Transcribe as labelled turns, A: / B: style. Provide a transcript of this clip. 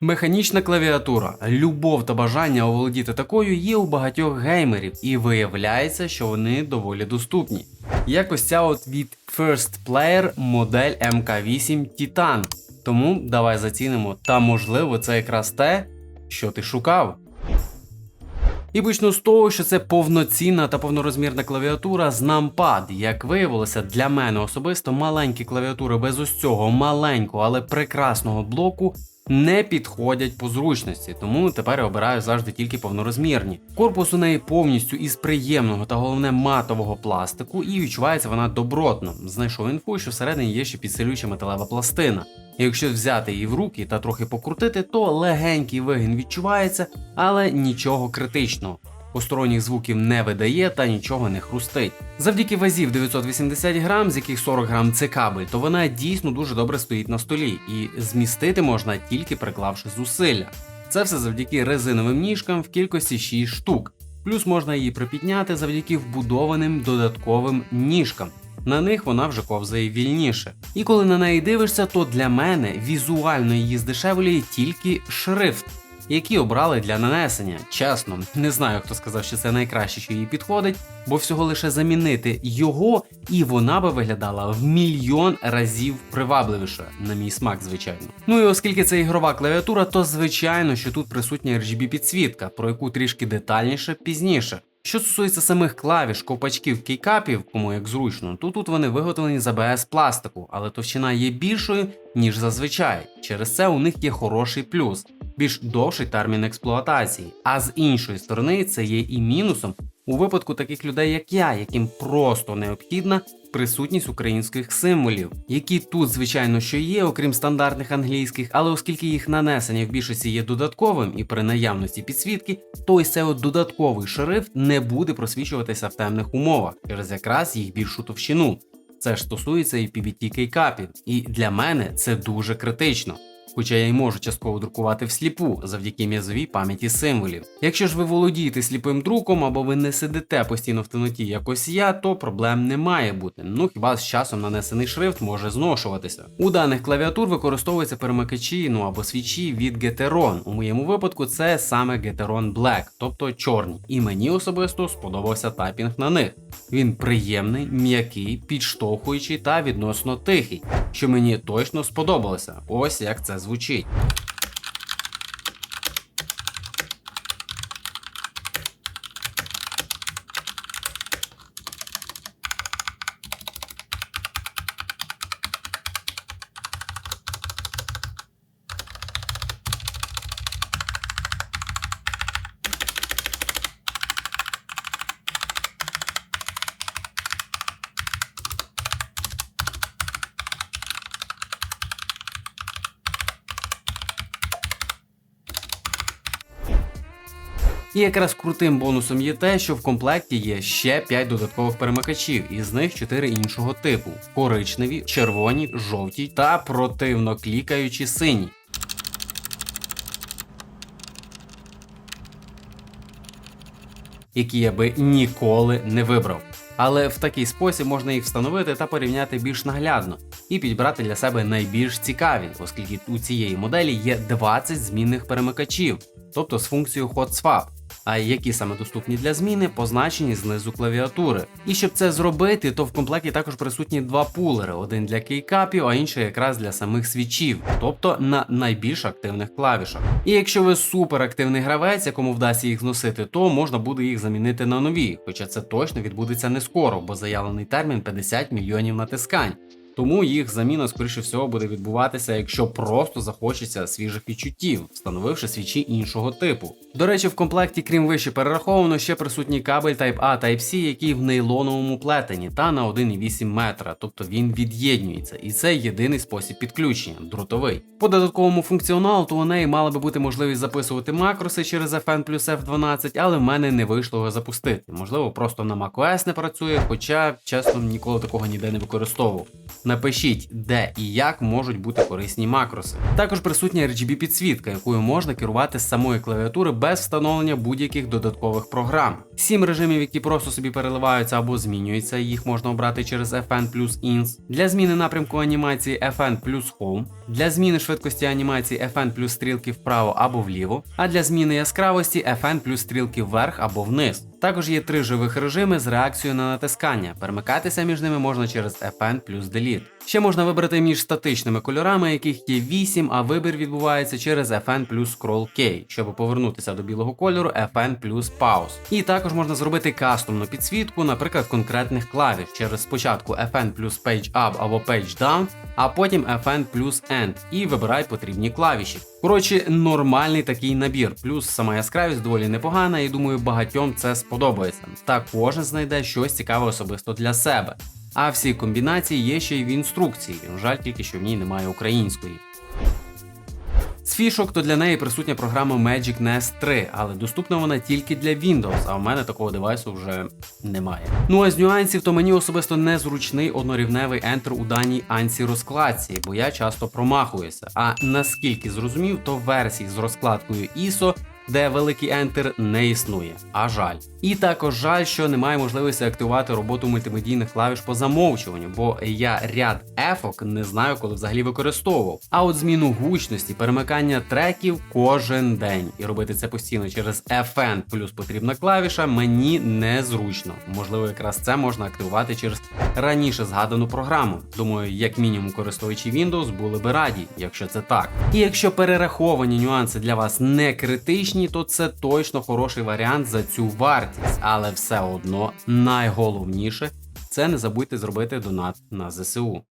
A: Механічна клавіатура. Любов та бажання оволодіти такою є у багатьох геймерів, і виявляється, що вони доволі доступні. Якось ця от від First Player модель MK8 Titan. Тому давай зацінимо, та можливо це якраз те, що ти шукав. І почну з того, що це повноцінна та повнорозмірна клавіатура з нампад. Як виявилося, для мене особисто маленькі клавіатури без ось цього маленького, але прекрасного блоку не підходять по зручності, тому тепер я обираю завжди тільки повнорозмірні. Корпус у неї повністю із приємного та головне матового пластику, і відчувається вона добротно. Знайшов інфу, що всередині є ще підсилююча металева пластина. І якщо взяти її в руки та трохи покрутити, то легенький вигін відчувається, але нічого критичного. Посторонніх звуків не видає та нічого не хрустить. Завдяки вазі в 980 грам, з яких 40 грам це то вона дійсно дуже добре стоїть на столі, і змістити можна тільки приклавши зусилля. Це все завдяки резиновим ніжкам в кількості 6 штук. Плюс можна її припідняти завдяки вбудованим додатковим ніжкам. На них вона вже ковзає вільніше. І коли на неї дивишся, то для мене візуально її здешевлює тільки шрифт, який обрали для нанесення. Чесно, не знаю, хто сказав, що це найкраще, що їй підходить, бо всього лише замінити його, і вона би виглядала в мільйон разів привабливіше, на мій смак, звичайно. Ну і оскільки це ігрова клавіатура, то звичайно, що тут присутня RGB підсвітка, про яку трішки детальніше пізніше. Що стосується самих клавіш, ковпачків, кейкапів, кому як зручно, то тут вони виготовлені з АБС пластику, але товщина є більшою, ніж зазвичай. Через це у них є хороший плюс, більш довший термін експлуатації. А з іншої сторони, це є і мінусом у випадку таких людей, як я, яким просто необхідна присутність українських символів, які тут, звичайно, що є, окрім стандартних англійських, але оскільки їх нанесення в більшості є додатковим і при наявності підсвітки, то ось цей от додатковий шрифт не буде просвічуватися в темних умовах через якраз їх більшу товщину. Це ж стосується і PBT кейкапів, і для мене це дуже критично. Хоча я й можу частково друкувати всліпу завдяки м'язовій пам'яті символів. Якщо ж ви володієте сліпим друком або ви не сидите постійно в темноті якось я, то проблем не має бути. Ну хіба з часом нанесений шрифт може зношуватися. У даних клавіатур використовуються перемикачі, ну або свічі від Geteron. У моєму випадку це саме Geteron Black, тобто чорні. І мені особисто сподобався тайпінг на них. Він приємний, м'який, підштовхуючий та відносно тихий, що мені точно сподобалося. Ось як це звучить звучить. І якраз крутим бонусом є те, що в комплекті є ще 5 додаткових перемикачів, із них 4 іншого типу: коричневі, червоні, жовті та противно клікаючі сині. Які я би ніколи не вибрав. Але в такий спосіб можна їх встановити та порівняти більш наглядно і підбирати для себе найбільш цікаві, оскільки у цієї моделі є 20 змінних перемикачів, тобто з функцією Hot Swap, а які саме доступні для зміни, позначені знизу клавіатури. І щоб це зробити, то в комплекті також присутні два пулери: один для кейкапів, а інший якраз для самих свічів, тобто на найбільш активних клавішах. І якщо ви суперактивний гравець, якому вдасться їх зносити, то можна буде їх замінити на нові, хоча це точно відбудеться не скоро, бо заявлений термін 50 мільйонів натискань. Тому їх заміна, скоріше всього, буде відбуватися, якщо просто захочеться свіжих відчуттів, встановивши свічі іншого типу. До речі, в комплекті, крім вище перераховано, ще присутній кабель Type-A Type-C, який в нейлоновому плетені та на 1,8 метра, тобто він від'єднюється, і це єдиний спосіб підключення дротовий. По додатковому функціоналу, то у неї мала би бути можливість записувати макроси через FN плюс F12, але в мене не вийшло його запустити. Можливо, просто на macOS не працює, хоча, чесно, ніколи такого ніде не використовував. Напишіть, де і як можуть бути корисні макроси. Також присутня RGB підсвітка, якою можна керувати з самої клавіатури без встановлення будь-яких додаткових програм. Сім режимів, які просто собі переливаються або змінюються, їх можна обрати через FN плюс INS. Для зміни напрямку анімації FN плюс Home, для зміни швидкості анімації FN плюс стрілки вправо або вліво, а для зміни яскравості FN плюс стрілки вверх або вниз. Також є три живих режими з реакцією на натискання. Перемикатися між ними можна через FN плюс Delete. Ще можна вибрати між статичними кольорами, яких є 8, а вибір відбувається через FN плюс Scroll K, щоб повернутися до білого кольору FN плюс Pause. І також можна зробити кастомну підсвітку, наприклад, конкретних клавіш через спочатку FN плюс Page Up або Page Down, а потім FN плюс End і вибирай потрібні клавіші. Коротше, нормальний такий набір, плюс сама яскравість доволі непогана, і думаю, багатьом це сподобається. Та кожен знайде щось цікаве особисто для себе. А всі комбінації є ще й в інструкції. Жаль тільки, що в ній немає української. З фішок, то для неї присутня програма Magic Nest 3, але доступна вона тільки для Windows, а в мене такого девайсу вже немає. Ну а з нюансів, то мені особисто незручний однорівневий ентер у даній анці розкладці, бо я часто промахуюся. А наскільки зрозумів, то версії з розкладкою ISO де великий Enter не існує, а жаль. І також жаль, що немає можливості активувати роботу мультимедійних клавіш по замовчуванню, бо я ряд ефок не знаю, коли взагалі використовував. А от зміну гучності, перемикання треків кожен день. І робити це постійно через FN плюс потрібна клавіша мені незручно. Можливо, якраз це можна активувати через раніше згадану програму. Думаю, як мінімум користувачі Windows були би раді, якщо це так. І якщо перераховані нюанси для вас не критичні, то це точно хороший варіант за цю вартість, але все одно найголовніше це не забудьте зробити донат на ЗСУ.